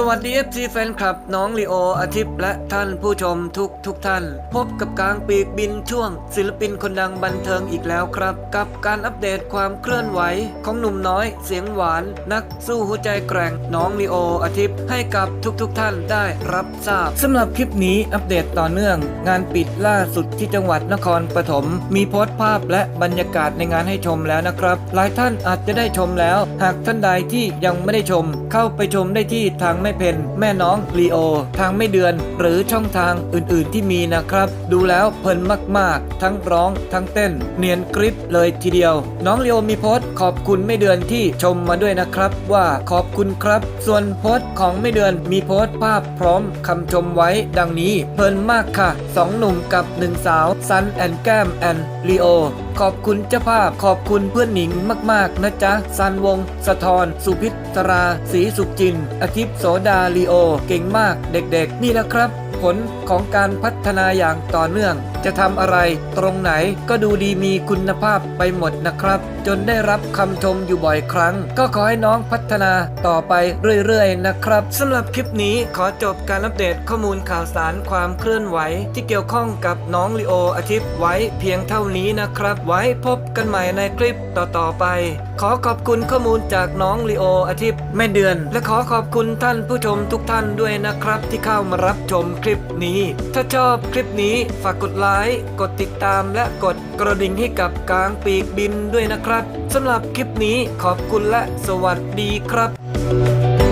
สวัสดี FC แฟนคลับน้องลีโออาทิตย์และท่านผู้ชมทุกทุกท่าน พบกับกลางปีกบินช่วง ศิลปินคนดังบันเทิงอีกแล้วครับ กับการอัปเดตความเคลื่อนไหว ของหนุ่มน้อยเสียงหวาน นักสู้หัวใจแกร่งน้องลีโออาทิตย์ให้กับทุกทุกท่านได้รับทราบสำหรับคลิปนี้อัปเดตต่อเนื่อง งานปิดล่าสุดที่จังหวัดนครปฐมมีโพสต์ภาพและบรรยากาศในงานให้ชมแล้วนะครับ หลายท่านอาจจะได้ชมแล้ว หากท่านใดที่ยังไม่ได้ชม เข้าไปชมได้ที่ทางแม่เพนแม่น้องลีโอ ทางไม่เดือน หรือช่องทางอื่นๆที่มีนะครับ ดูแล้วเพลินมากๆ ทั้งร้องทั้งเต้น เนียนกริปเลยทีเดียว น้องลีโอมีโพสต์ขอบคุณไม่เดือนที่ชมมาด้วยนะครับ ว่าขอบคุณครับ ส่วนโพสต์ของไม่เดือนมีโพสต์ภาพพร้อมคำชมไว้ดังนี้ เพลินมากค่ะสองหนุ่มกับหนึ่งสาวซันแอนแก้มแอนลีโอขอบคุณเจ้าภาพขอบคุณเพื่อนหนิงมากๆนะจ๊ะซันวง สะทรสุพิศราศรีสุขจินอาทิตย์โสดาลีโอ เก่งมากเด็กๆ นี่แหละครับ ผลของการพัฒนาอย่างต่อเนื่องจะทำอะไรตรงไหนก็ดูดีมีคุณภาพไปหมดนะครับ จนได้รับคำชมอยู่บ่อยครั้ง ก็ขอให้น้องพัฒนาต่อไปเรื่อยๆนะครับสำหรับคลิปนี้ขอจบการอัปเดตข้อมูลข่าวสารความเคลื่อนไหว ที่เกี่ยวข้องกับน้องลีโออาทิตย์ไว้เพียงเท่านี้นะครับ ไว้พบกันใหม่ในคลิปต่อๆไป ขอขอบคุณข้อมูลจากน้องลีโออาทิตย์แม่เดือน และขอขอบคุณท่านผู้ชมทุกท่านด้วยนะครับ ที่เข้ามารับชมคลิปนี้ ถ้าชอบคลิปนี้ฝากกดไลค์กดติดตามและกดกระดิ่งให้กับกลางปีกบินด้วยนะครับสำหรับคลิปนี้ขอบคุณและสวัสดีครับ